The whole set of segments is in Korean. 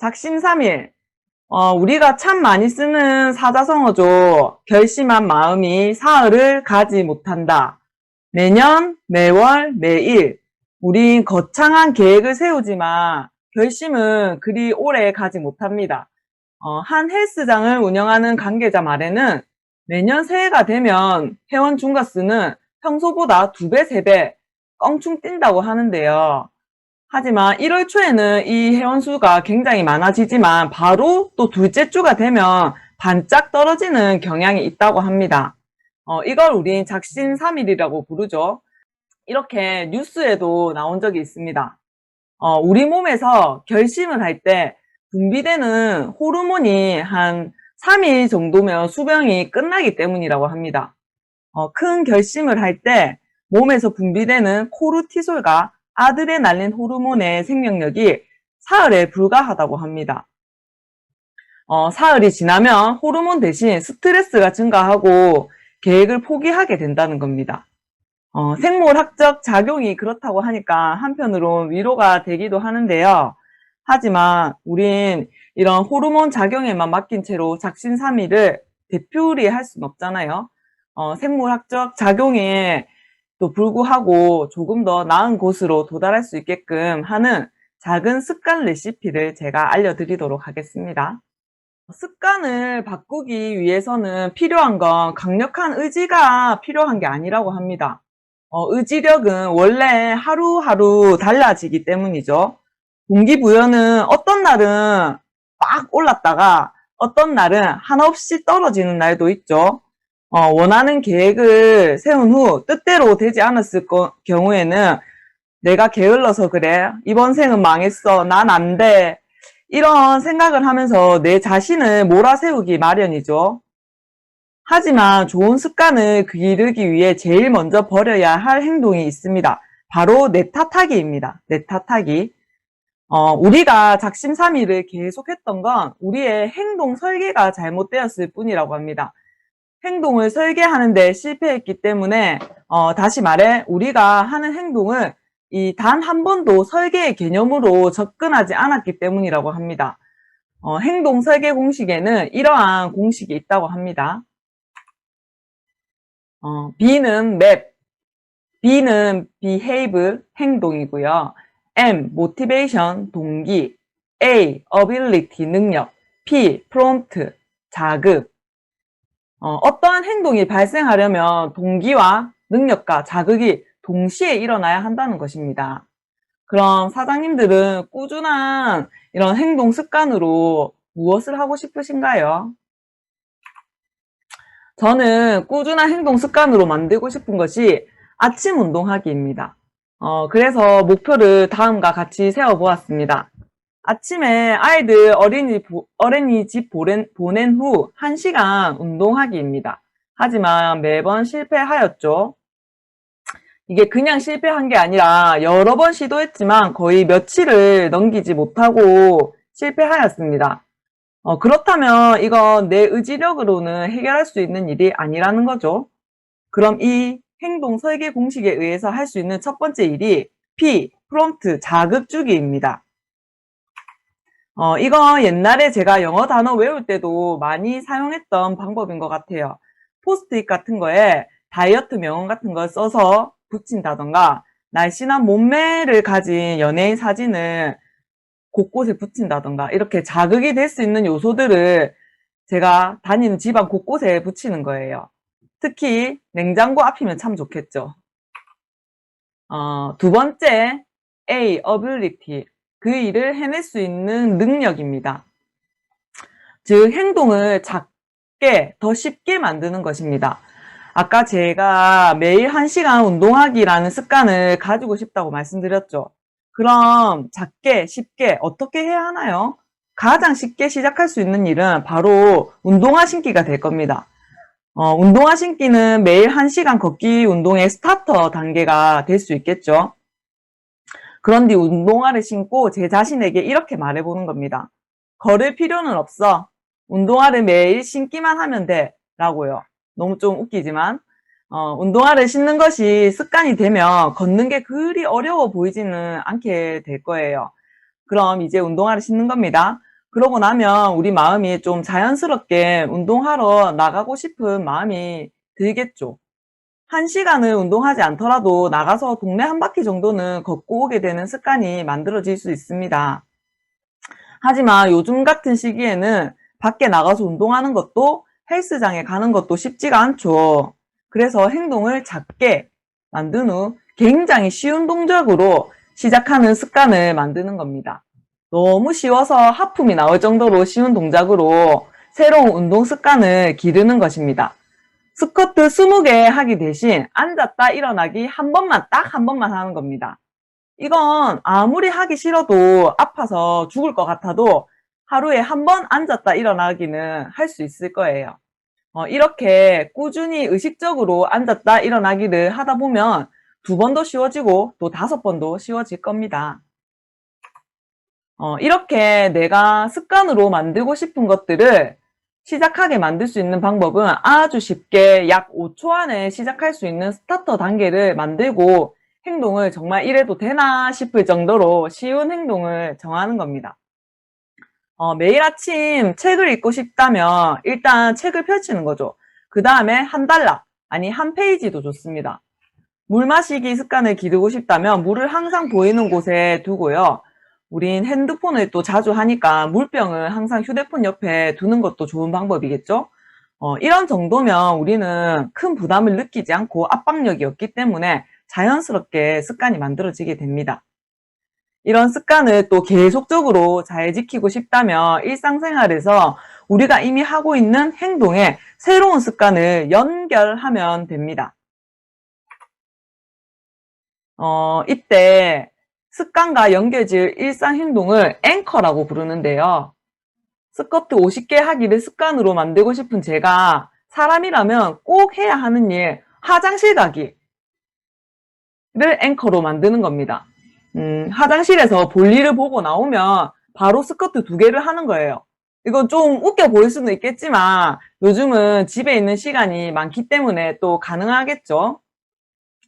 작심삼일. 어, 우리가 참 많이 쓰는 사자성어죠. 결심한 마음이 사흘을 가지 못한다. 매년, 매월, 매일. 우린 거창한 계획을 세우지만 결심은 그리 오래 가지 못합니다. 어, 한 헬스장을 운영하는 관계자 말에는 매년 새해가 되면 회원 중가수는 평소보다 두 배, 세 배 껑충 뛴다고 하는데요. 하지만 1월 초에는 이 회원 수가 굉장히 많아지지만 바로 또 둘째 주가 되면 반짝 떨어지는 경향이 있다고 합니다. 어, 이걸 우린 작심삼일이라고 부르죠. 이렇게 뉴스에도 나온 적이 있습니다. 어, 우리 몸에서 결심을 할 때 분비되는 호르몬이 한 3일 정도면 수명이 끝나기 때문이라고 합니다. 어, 큰 결심을 할 때 몸에서 분비되는 코르티솔과 아드레날린 호르몬의 생명력이 사흘에 불과하다고 합니다. 어, 사흘이 지나면 호르몬 대신 스트레스가 증가하고 계획을 포기하게 된다는 겁니다. 어, 생물학적 작용이 그렇다고 하니까 한편으로 위로가 되기도 하는데요. 하지만 우린 이런 호르몬 작용에만 맡긴 채로 작심삼일을 대표리 할 수는 없잖아요. 어, 생물학적 작용에 또 불구하고 조금 더 나은 곳으로 도달할 수 있게끔 하는 작은 습관 레시피를 제가 알려드리도록 하겠습니다. 습관을 바꾸기 위해서는 필요한 건 강력한 의지가 필요한 게 아니라고 합니다. 어, 의지력은 원래 하루하루 달라지기 때문이죠. 동기부여는 어떤 날은 막 올랐다가 어떤 날은 한없이 떨어지는 날도 있죠. 어, 원하는 계획을 세운 후 뜻대로 되지 않았을 거- 경우에는 내가 게을러서 그래. 이번 생은 망했어. 난 안 돼. 이런 생각을 하면서 내 자신을 몰아세우기 마련이죠. 하지만 좋은 습관을 기르기 위해 제일 먼저 버려야 할 행동이 있습니다. 바로 내 탓하기입니다. 내 탓하기. 어, 우리가 작심삼일을 계속했던 건 우리의 행동 설계가 잘못되었을 뿐이라고 합니다. 행동을 설계하는 데 실패했기 때문에 어, 다시 말해 우리가 하는 행동을 이 단 한 번도 설계의 개념으로 접근하지 않았기 때문이라고 합니다. 어, 행동 설계 공식에는 이러한 공식이 있다고 합니다. 어, B는 맵, B는 behave, 행동이고요. M, motivation, 동기, A, ability, 능력, P, prompt, 자극. 어, 어떠한 행동이 발생하려면 동기와 능력과 자극이 동시에 일어나야 한다는 것입니다. 그럼 사장님들은 꾸준한 이런 행동 습관으로 무엇을 하고 싶으신가요? 저는 꾸준한 행동 습관으로 만들고 싶은 것이 아침 운동하기입니다. 어, 그래서 목표를 다음과 같이 세워보았습니다. 아침에 아이들 어린이, 보- 어린이집 보낸, 보낸 후 1시간 운동하기입니다. 하지만 매번 실패하였죠. 이게 그냥 실패한 게 아니라 여러 번 시도했지만 거의 며칠을 넘기지 못하고 실패하였습니다. 어, 그렇다면 이건 내 의지력으로는 해결할 수 있는 일이 아니라는 거죠. 그럼 이 행동 설계 공식에 의해서 할 수 있는 첫 번째 일이 P, 프롬프트, 자극 주기입니다. 어, 이거 옛날에 제가 영어 단어 외울 때도 많이 사용했던 방법인 것 같아요. 포스트잇 같은 거에 다이어트 명언 같은 걸 써서 붙인다던가, 날씬한 몸매를 가진 연예인 사진을 곳곳에 붙인다던가, 이렇게 자극이 될 수 있는 요소들을 제가 다니는 집안 곳곳에 붙이는 거예요. 특히 냉장고 앞이면 참 좋겠죠. 어, 두 번째, A, ability. 그 일을 해낼 수 있는 능력입니다. 즉, 행동을 작게, 더 쉽게 만드는 것입니다. 아까 제가 매일 1시간 운동하기라는 습관을 가지고 싶다고 말씀드렸죠. 그럼 작게, 쉽게 어떻게 해야 하나요? 가장 쉽게 시작할 수 있는 일은 바로 운동화 신기가 될 겁니다. 어, 운동화 신기는 매일 1시간 걷기 운동의 스타터 단계가 될 수 있겠죠. 그런 뒤 운동화를 신고 제 자신에게 이렇게 말해보는 겁니다. 걸을 필요는 없어. 운동화를 매일 신기만 하면 돼. 라고요. 너무 좀 웃기지만, 어, 운동화를 신는 것이 습관이 되면 걷는 게 그리 어려워 보이지는 않게 될 거예요. 그럼 이제 운동화를 신는 겁니다. 그러고 나면 우리 마음이 좀 자연스럽게 운동하러 나가고 싶은 마음이 들겠죠. 한 시간을 운동하지 않더라도 나가서 동네 한 바퀴 정도는 걷고 오게 되는 습관이 만들어질 수 있습니다. 하지만 요즘 같은 시기에는 밖에 나가서 운동하는 것도 헬스장에 가는 것도 쉽지가 않죠. 그래서 행동을 작게 만든 후 굉장히 쉬운 동작으로 시작하는 습관을 만드는 겁니다. 너무 쉬워서 하품이 나올 정도로 쉬운 동작으로 새로운 운동 습관을 기르는 것입니다. 스쿼트 20개 하기 대신 앉았다 일어나기 한 번만 딱 한 번만 하는 겁니다. 이건 아무리 하기 싫어도 아파서 죽을 것 같아도 하루에 한 번 앉았다 일어나기는 할 수 있을 거예요. 어, 이렇게 꾸준히 의식적으로 앉았다 일어나기를 하다 보면 두 번도 쉬워지고 또 다섯 번도 쉬워질 겁니다. 어, 이렇게 내가 습관으로 만들고 싶은 것들을 시작하게 만들 수 있는 방법은 아주 쉽게 약 5초 안에 시작할 수 있는 스타터 단계를 만들고 행동을 정말 이래도 되나 싶을 정도로 쉬운 행동을 정하는 겁니다. 어, 매일 아침 책을 읽고 싶다면 일단 책을 펼치는 거죠. 그 다음에 한 달락, 아니 한 페이지도 좋습니다. 물 마시기 습관을 기르고 싶다면 물을 항상 보이는 곳에 두고요. 우린 핸드폰을 또 자주 하니까 물병을 항상 휴대폰 옆에 두는 것도 좋은 방법이겠죠? 어, 이런 정도면 우리는 큰 부담을 느끼지 않고 압박력이 없기 때문에 자연스럽게 습관이 만들어지게 됩니다. 이런 습관을 또 계속적으로 잘 지키고 싶다면 일상생활에서 우리가 이미 하고 있는 행동에 새로운 습관을 연결하면 됩니다. 어, 이때 습관과 연결지을 일상 행동을 앵커라고 부르는데요. 스쿼트 50개 하기를 습관으로 만들고 싶은 제가 사람이라면 꼭 해야 하는 일, 화장실 가기를 앵커로 만드는 겁니다. 음, 화장실에서 볼일을 보고 나오면 바로 스쿼트 두 개를 하는 거예요. 이건 좀 웃겨 보일 수는 있겠지만 요즘은 집에 있는 시간이 많기 때문에 또 가능하겠죠.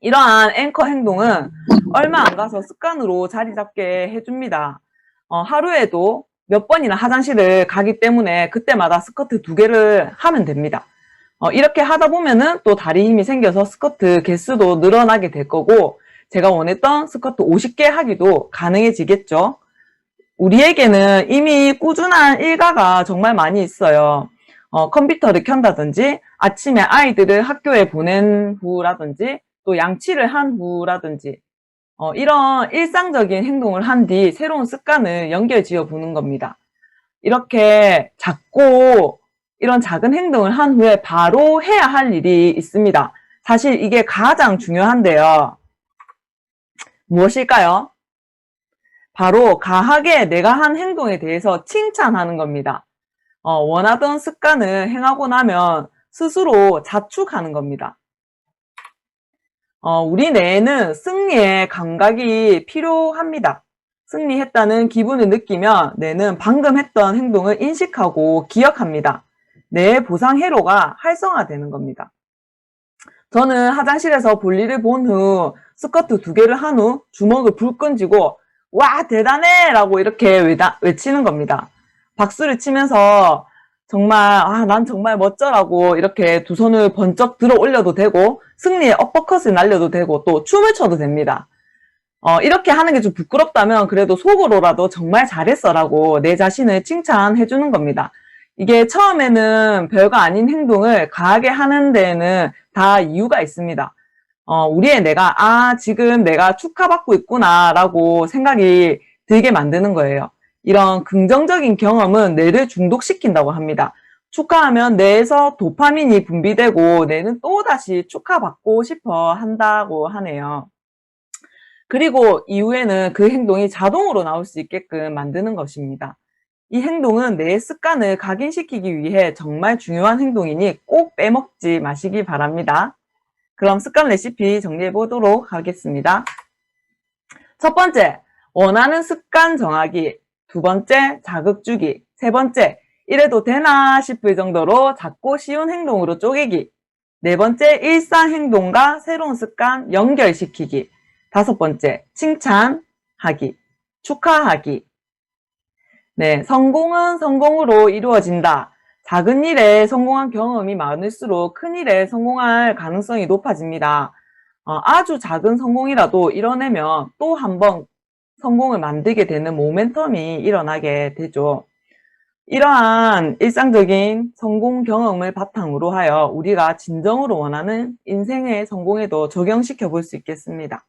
이러한 앵커 행동은 얼마 안 가서 습관으로 자리 잡게 해줍니다. 어, 하루에도 몇 번이나 화장실을 가기 때문에 그때마다 스쿼트 두 개를 하면 됩니다. 어, 이렇게 하다 보면은 또 다리 힘이 생겨서 스쿼트 개수도 늘어나게 될 거고 제가 원했던 스쿼트 50개 하기도 가능해지겠죠. 우리에게는 이미 꾸준한 일과가 정말 많이 있어요. 어, 컴퓨터를 켠다든지 아침에 아이들을 학교에 보낸 후라든지 또 양치를 한 후라든지 어, 이런 일상적인 행동을 한 뒤 새로운 습관을 연결 지어 보는 겁니다. 이렇게 작고 이런 작은 행동을 한 후에 바로 해야 할 일이 있습니다. 사실 이게 가장 중요한데요. 무엇일까요? 바로 가하게 내가 한 행동에 대해서 칭찬하는 겁니다. 어, 원하던 습관을 행하고 나면 스스로 자축하는 겁니다. 어, 우리 뇌에는 승리의 감각이 필요합니다. 승리했다는 기분을 느끼면 뇌는 방금 했던 행동을 인식하고 기억합니다. 뇌의 보상 회로가 활성화되는 겁니다. 저는 화장실에서 볼일을 본 후 스커트 두 개를 한 후 주먹을 불끈 쥐고 와 대단해 라고 이렇게 외치는 겁니다. 박수를 치면서 정말 아 난 정말 멋져라고 이렇게 두 손을 번쩍 들어 올려도 되고 승리의 어퍼컷을 날려도 되고 또 춤을 춰도 됩니다. 어, 이렇게 하는 게 좀 부끄럽다면 그래도 속으로라도 정말 잘했어라고 내 자신을 칭찬해 주는 겁니다. 이게 처음에는 별거 아닌 행동을 가하게 하는 데에는 다 이유가 있습니다. 어, 우리의 내가, 아, 지금 내가 축하받고 있구나라고 생각이 들게 만드는 거예요. 이런 긍정적인 경험은 뇌를 중독시킨다고 합니다. 축하하면 뇌에서 도파민이 분비되고 뇌는 또다시 축하받고 싶어 한다고 하네요. 그리고 이후에는 그 행동이 자동으로 나올 수 있게끔 만드는 것입니다. 이 행동은 내 습관을 각인시키기 위해 정말 중요한 행동이니 꼭 빼먹지 마시기 바랍니다. 그럼 습관 레시피 정리해 보도록 하겠습니다. 첫 번째, 원하는 습관 정하기. 두 번째, 자극 주기. 세 번째, 이래도 되나 싶을 정도로 작고 쉬운 행동으로 쪼개기. 네 번째, 일상 행동과 새로운 습관 연결시키기. 다섯 번째, 칭찬하기. 축하하기. 네, 성공은 성공으로 이루어진다. 작은 일에 성공한 경험이 많을수록 큰 일에 성공할 가능성이 높아집니다. 어, 아주 작은 성공이라도 이뤄내면 또 한 번 성공을 만들게 되는 모멘텀이 일어나게 되죠. 이러한 일상적인 성공 경험을 바탕으로 하여 우리가 진정으로 원하는 인생의 성공에도 적용시켜 볼 수 있겠습니다.